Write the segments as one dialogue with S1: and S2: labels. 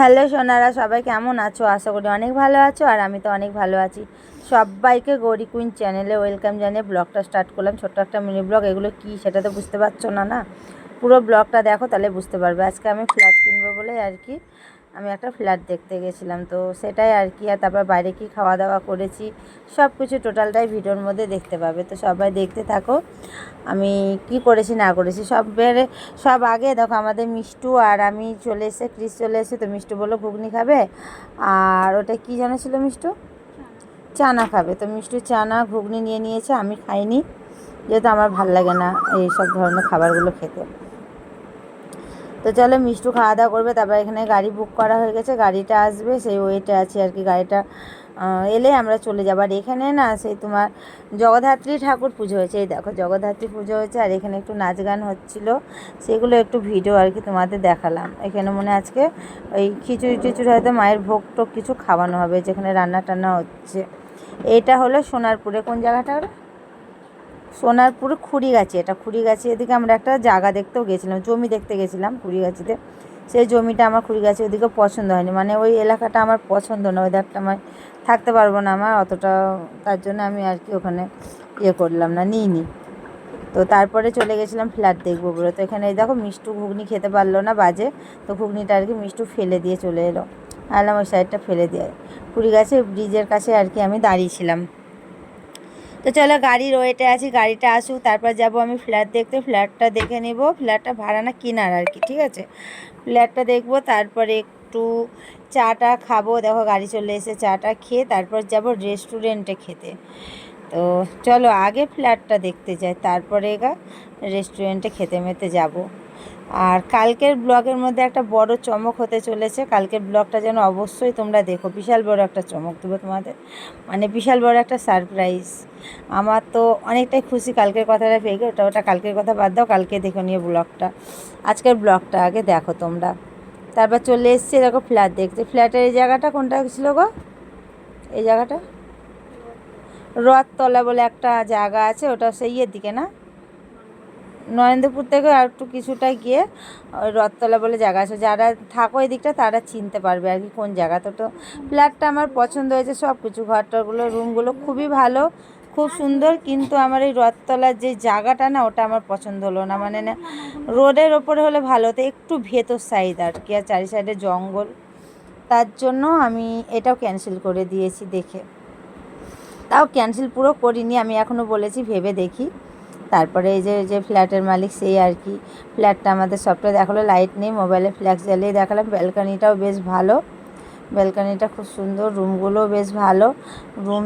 S1: Hello Sonara, সবাই কেমন আছো? আশা করি অনেক ভালো আছো আর আমি তো অনেক ভালো আছি। সবাইকে গৌরী কুইন চ্যানেলে ওয়েলকাম জানিয়ে ব্লগটা স্টার্ট করলাম। ছোট্ট একটা মিনি ব্লগ এগুলো কি সেটা তো বুঝতে পারছ না না? পুরো ব্লগটা দেখো তাহলে বুঝতে পারবে। আজকে আমি ফ্ল্যাট কিনবো বলে আর কি আমি একটা ফ্ল্যাট দেখতে গেছিলাম, তো সেটাই আর কি। আর তারপর বাইরে কি খাওয়া দাওয়া করেছি, সব কিছু টোটালটাই ভিডিওর মধ্যে দেখতে পাবে। তো সবাই দেখতে থাকো, আমি কি করেছি, না করেছি, সব বেড়ে সব আগে দেখো আমাদের মিষ্টু আর আমি চলে এসে ক্রিস চলে এসে তো মিষ্টু বলল, ঘুগনি খাবে? আর ওটা কি জানা ছিল মিষ্টু? চানা খাবে। তো মিষ্টু চানা, ঘুগনি নিয়ে নিয়েছে, আমি খাইনি, যেহেতু আমার ভালো লাগে না এই সব ধরনের খাবারগুলো খেতে। তো চলো মিষ্টু খাওয়া দাওয়া করবে, তারপর এখানে গাড়ি বুক করা হয়ে গেছে, গাড়িটা আসবে, সেই ওয়েটে আছে আর কি, গাড়িটা এলে আমরা চলে যাব। আর এখানে না সেই তোমার জগদ্ধাত্রী ঠাকুর পুজো হয়েছে, এই দেখো জগদ্ধাত্রী পুজো হয়েছে, আর এখানে একটু নাচ গান হচ্ছিল, সেগুলো একটু ভিডিও আর কি তোমাদের দেখালাম। এখানে মনে আজকে ওই খিচুড়ি টিচুড়ি হয়তো মায়ের ভোগ টোক কিছু খাওয়ানো হবে, যেখানে রান্না টান্না হচ্ছে। এটা হলো সোনারপুরে, কোন জায়গাটা ওটা? সোনারপুর খুড়িগাছি, এটা খুড়িগাছি এদিকে আমরা একটা জায়গা দেখতেও গেছিলাম, জমি দেখতে গেছিলাম খুড়িগাছিতে। সেই জমিটা আমার খুড়িগাছি ওদিকে পছন্দ হয়নি মানে ওই এলাকাটা আমার পছন্দ না একটা আমার থাকতে পারব না আমার, অতটা তার জন্য আমি আর কি ওখানে ইয়ে করলাম না, নিইনি। তো তারপরে চলে গেছিলাম ফ্ল্যাট দেখব বলে, তো এখানে দেখো মিষ্টু ঘুগনি খেতে পারল না বাজে, তো ঘুগনিটা আর কি মিষ্টু ফেলে দিয়ে চলে এলো আলাম ওই সাইডটা ফেলে দিয়ে কুড়ি গাছে ব্রিজের কাছে আর কি আমি দাঁড়িয়েছিলাম তো চলো গাড়ির ওয়েটে আছি, গাড়িটা আসুক, তারপর যাব আমি ফ্ল্যাট দেখতে। ফ্ল্যাটটা দেখে নেব। ফ্ল্যাটটা ভাড়া না কেনার আর কি, ঠিক আছে? ফ্ল্যাটটা দেখব, তারপরে একটু চাটা খাব। দেখো গাড়ি চলে এসে চাটা খেয়ে তারপর যাব রেস্টুরেন্টে খেতে। তো চলো আগে ফ্ল্যাটটা দেখতে যাই, তারপরে গা রেস্টুরেন্টে খেতে মেতে যাব। আর কালকের ব্লগের মধ্যে একটা বড় চমক হতে চলেছে। কালকের ব্লগটা যেন অবশ্যই তোমরা দেখো। বিশাল বড় একটা চমক দেবো তোমাদের। মানে বিশাল বড় একটা সারপ্রাইজ আমার তো অনেকটাই খুশি কালকের কথাটা পেয়ে ওটা ওটা কালকের কথা বাদ দাও, কালকে দেখো নিয়ে ব্লগটা। আজকের ব্লগটা আগে দেখো তোমরা। তারপর চলে এসছি দেখো ফ্ল্যাট দেখতে। ফ্ল্যাটের এই জায়গাটা কোনটা ছিল গো? এই জায়গাটা? রথতলা বলে একটা জায়গা আছে, ওটা সেই ইয়ের দিকে না? নরেন্দ্রপুর থেকে একটু কিছুটা গিয়ে, ওই রথতলা বলে জায়গা আছে। যারা থাকো এই দিকটা, তারা চিনতে পারবে আর কি কোন জায়গা তো তো ফ্ল্যাটটা আমার পছন্দ হয়েছে সব কিছু ঘরটারগুলো রুমগুলো খুবই ভালো, খুব সুন্দর। কিন্তু আমার এই রথতলার যে জায়গাটা না, ওটা আমার পছন্দ হলো না। মানে না, রোডের ওপরে হলে ভালো হতো, একটু ভেতর সাইড আর কি, আর চারি সাইডে জঙ্গল। তার জন্য আমি এটাও ক্যান্সেল করে দিয়েছি দেখে। তাও ক্যান্সেল পুরো করিনি, আমি এখনও বলেছি, ভেবে দেখি। তারপরে এই যে যে ফ্ল্যাটের মালিক সেই আর কি। ফ্ল্যাটটা আমাদের সবটা দেখাল, লাইট নেই, মোবাইলে ফ্ল্যাক্স জ্বালিয়ে দেখালাম। ব্যালকানিটাও বেশ ভালো। ব্যালকানিটা খুব সুন্দর, রুমগুলোও বেশ ভালো। রুম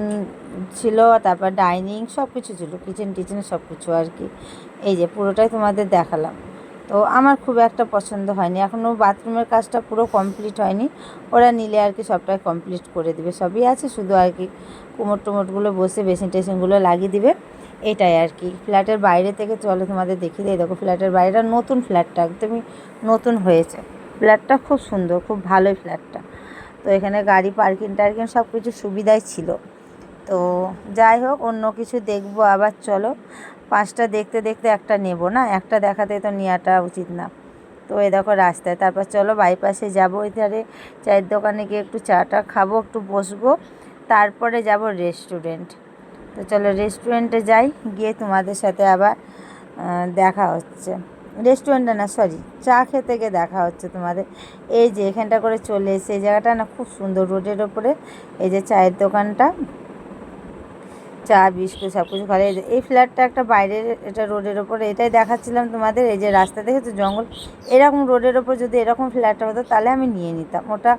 S1: ছিল, তারপর ডাইনিং সব কিছু ছিল, কিচেন টিচেন সব কিছু আর কি। এই যে পুরোটাই তোমাদের দেখালাম। তো আমার খুব একটা পছন্দ হয়নি। এখনও বাথরুমের কাজটা পুরো কমপ্লিট হয়নি। ওরা নিলে আর কি সবটাই কমপ্লিট করে দিবে। সবই আছে, শুধু আর কি কুমোট টুমোটগুলো বসে বেসিন টেসিনগুলো লাগিয়ে দিবে। এটাই আর কি। ফ্ল্যাটের বাইরে থেকে চলো তোমাদের দেখিয়ে দিই। দেখো ফ্ল্যাটের বাইরেটা নতুন ফ্ল্যাটটা একদমই নতুন হয়েছে। ফ্ল্যাটটা খুব সুন্দর, খুব ভালোই ফ্ল্যাটটা। তো এখানে গাড়ি, পার্কিং টার্কিং সব কিছু সুবিধাই ছিল। তো যাই হোক, অন্য কিছু দেখব। আবার চলো, পাঁচটা দেখতে দেখতে একটা নেব না? একটা দেখাতে তো নেওয়াটা উচিত না। তো এই দেখো রাস্তায়। তারপর চলো বাইপাসে যাব। ওই ধারে চায়ের দোকানে গিয়ে একটু চাটা খাব, একটু বসবো। তারপরে যাব রেস্টুরেন্ট। তো চলো রেস্টুরেন্টে যাই, গিয়ে তোমাদের সাথে আবার দেখা হচ্ছে। রেস্টুরেন্টে না সরি চা খেতে গিয়ে দেখা হচ্ছে তোমাদের। এই যে এখানটা করে চলে এসে এই জায়গাটা না খুব সুন্দর, রোডের ওপরে। এই যে চায়ের দোকানটা, চা, বিস্কুট সব কিছু খাওয়া এই ফ্ল্যাটটা একটা বাইরের, এটা রোডের ওপরে, এটাই দেখাচ্ছিলাম তোমাদের। এই যে রাস্তা দেখে তো জঙ্গল? এরকম রোডের ওপর যদি এরকম ফ্ল্যাটটা হতো, তাহলে আমি নিয়ে নিতাম। ওটা,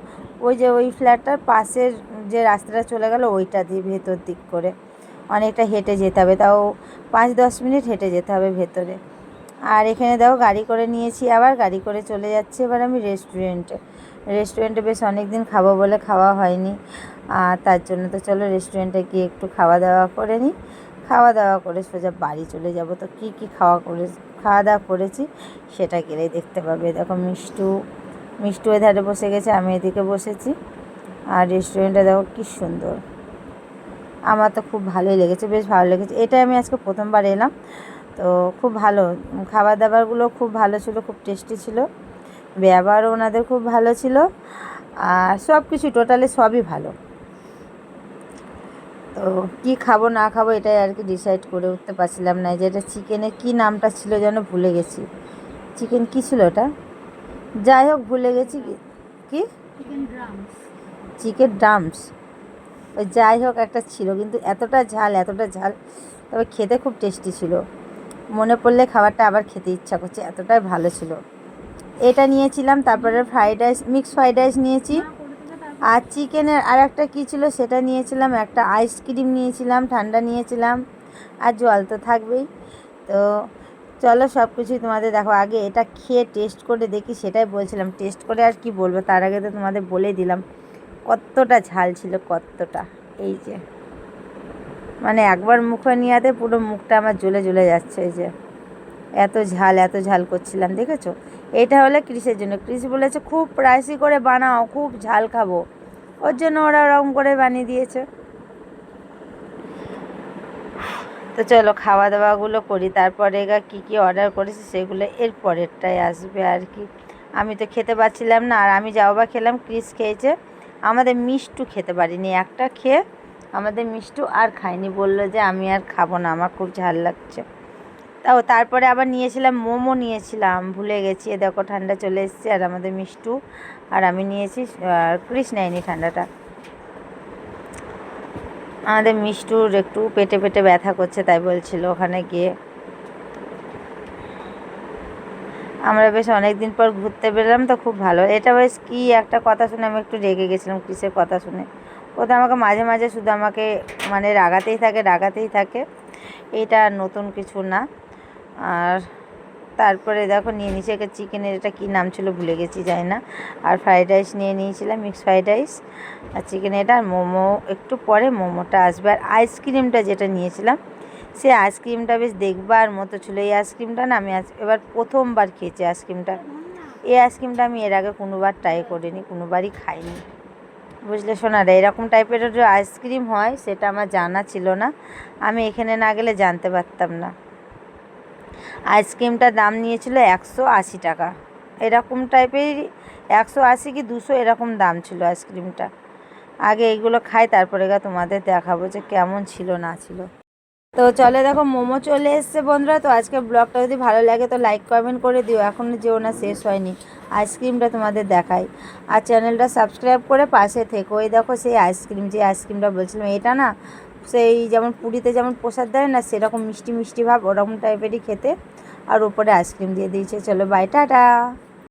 S1: ওই যে ওই ফ্ল্যাটটার পাশের যে রাস্তাটা চলে গেল, ওইটা দিয়ে ভেতর দিক করে। অনেকটা হেঁটে যেতে হবে, তাও পাঁচ দশ মিনিট হেঁটে যেতে হবে ভেতরে। আর এখানে দেখো গাড়ি করে নিয়েছি, আবার গাড়ি করে চলে যাচ্ছি এবার আমি রেস্টুরেন্টে। রেস্টুরেন্টে বেশ অনেক দিন খাব বলে খাওয়া হয়নি, আর তার জন্য তো চলো রেস্টুরেন্টে গিয়ে একটু খাওয়া দাওয়া করে নিই। খাওয়া দাওয়া করে সোজা বাড়ি চলে যাব। তো কী কী খাওয়া করে, খাওয়া দাওয়া করেছি সেটা গেলেই দেখতে পাবে। দেখো মিষ্টু মিষ্টু এধারে বসে গেছে, আমি এদিকে বসেছি। আর রেস্টুরেন্টটা দেখো কী সুন্দর। আমার তো খুব ভালোই লেগেছে বেশ ভালো লেগেছে। এটাই আমি আজকে প্রথমবার এলাম। তো খুব ভালো খাবার দাবারগুলো খুব ভালো ছিল খুব টেস্টি ছিল। ব্যবহারও ওনাদের খুব ভালো ছিল। আর সব কিছু টোটালি সবই ভালো। তো কী খাব না খাব এটাই আর কি ডিসাইড করে উঠতে পারছিলাম না। যে এটা চিকেনের কী নামটা ছিল যেন ভুলে গেছি। চিকেন কী ছিল ওটা? যাই হোক ভুলে গেছি। কি- কি
S2: চিকেন ড্রামস
S1: চিকেন ড্রামস। ওই যাই হোক, একটা ছিল। কিন্তু এতটা ঝাল এতটা ঝাল, তবে খেতে খুব টেস্টি ছিল। মনে পড়লে খাবারটা আবার খেতে ইচ্ছা করছে, এতটাই ভালো ছিল। এটা নিয়েছিলাম, তারপরে fried rice mix fried rice নিয়েছি। আর চিকেনের আর একটা কী ছিল, সেটা নিয়েছিলাম। একটা আইসক্রিম নিয়েছিলাম, ঠান্ডা নিয়েছিলাম। আর জল তো থাকবেই। তো চলো সব কিছুই তোমাদের দেখো। আগে এটা খেয়ে টেস্ট করে দেখি, সেটাই বলছিলাম। টেস্ট করে আর কি বলব? তার আগে তো তোমাদের বলে দিলাম। কতটা ঝাল ছিল, কতটা। এই যে। মানে একবার মুখে নিয়াতে পুরো মুখটা আমার জ্বলে জ্বলে যাচ্ছে এই যে। এত ঝাল এত ঝাল করছিলাম, দেখেছ? এটা হলে ক্রিসের জন্য। ক্রিস বলেছে, খুব প্রাইসি করে বানাও, খুব ঝাল খাব। ওর জন্য ওরা ওরকম করে বানিয়ে দিয়েছে। তো চলো খাওয়া দাওয়াগুলো করি। তারপরে গা কী কী অর্ডার করেছি সেগুলো এর পরেরটাই আসবে আর কি। আমি তো খেতে পারছিলাম না, আর আমি যাও বা খেলাম, ক্রিস খেয়েছে। আমাদের মিষ্টু খেতে পারিনি, একটা খেয়ে আমাদের মিষ্টু আর খায়নি, বলল যে আমি আর খাব না, আমার খুব ঝাল লাগছে। তাও তারপরে আবার নিয়েছিলাম, মোমো নিয়েছিলাম, ভুলে গেছি, এ দেখো ঠান্ডা চলে এসছে, আর আমাদের মিষ্টু আর আমি নিয়েছি আর ক্রিস নেয়নি ঠান্ডাটা। আমাদের মিষ্টুর একটু পেটে পেটে ব্যথা করছে, তাই বলছিল ওখানে গিয়ে। আমরা বেশ অনেক দিন পর ঘুরতে বেরোলাম, তো খুব ভালো। এটা বেশ কী একটা কথা শুনে আমি একটু রেগে গেছিলাম ক্রিসের কথা শুনে। ও তো আমাকে মাঝে মাঝে শুধু আমাকে মানে রাগাতেই থাকে রাগাতেই থাকে। এটা নতুন কিছু না। আর তারপরে দেখো, নিয়ে নিয়েছি একটা চিকেনের এটা কী নাম ছিল ভুলে গেছি, জানি না। আর ফ্রাইড রাইস নিয়ে নিয়েছিলাম মিক্স ফ্রাইড রাইস আর চিকেন এটা আর মোমো, একটু পরে মোমোটা আসবে। আর আইসক্রিমটা যেটা নিয়েছিলাম সে আইসক্রিমটা বেশ দেখবার মতো ছিল। এই আইসক্রিমটা না আমি এবার প্রথমবার খেয়েছি আইসক্রিমটা। এই আইসক্রিমটা আমি এর আগে কোনোবার ট্রাই করিনি, কোনোবারই খাইনি। বুঝলে শোনারা এরকম টাইপের যে আইসক্রিম হয়, সেটা আমার জানা ছিল না। আমি এখানে না গেলে জানতে পারতাম না। আইসক্রিমটার দাম নিয়েছিল একশো আশি টাকা। এরকম টাইপের একশো আশি কি দুশো এরকম দাম ছিল আইসক্রিমটা। আগে এইগুলো খাই, তারপরে গা তোমাদের দেখাবো যে কেমন ছিল, না ছিল। তো চলে দেখো, মোমো চলে এসছে বন্ধুরা। তো আজকে ব্লগটা যদি ভালো লাগে, তো লাইক কমেন্ট করে দিও। এখনও যেও না, শেষ হয়নি। আইসক্রিমটা তোমাদের দেখাই। আর চ্যানেলটা সাবস্ক্রাইব করে পাশে থেকো। ওই দেখো সেই আইসক্রিম, যে আইসক্রিমটা বলছিলাম, এটা না সেই যেমন পুরীতে যেমন প্রসাদ দেয় না, সেরকম মিষ্টি মিষ্টি ভাব, ওরকম টাইপেরই খেতে। আর উপরে আইসক্রিম দিয়ে দিয়েছে। চলো বাই টাটা।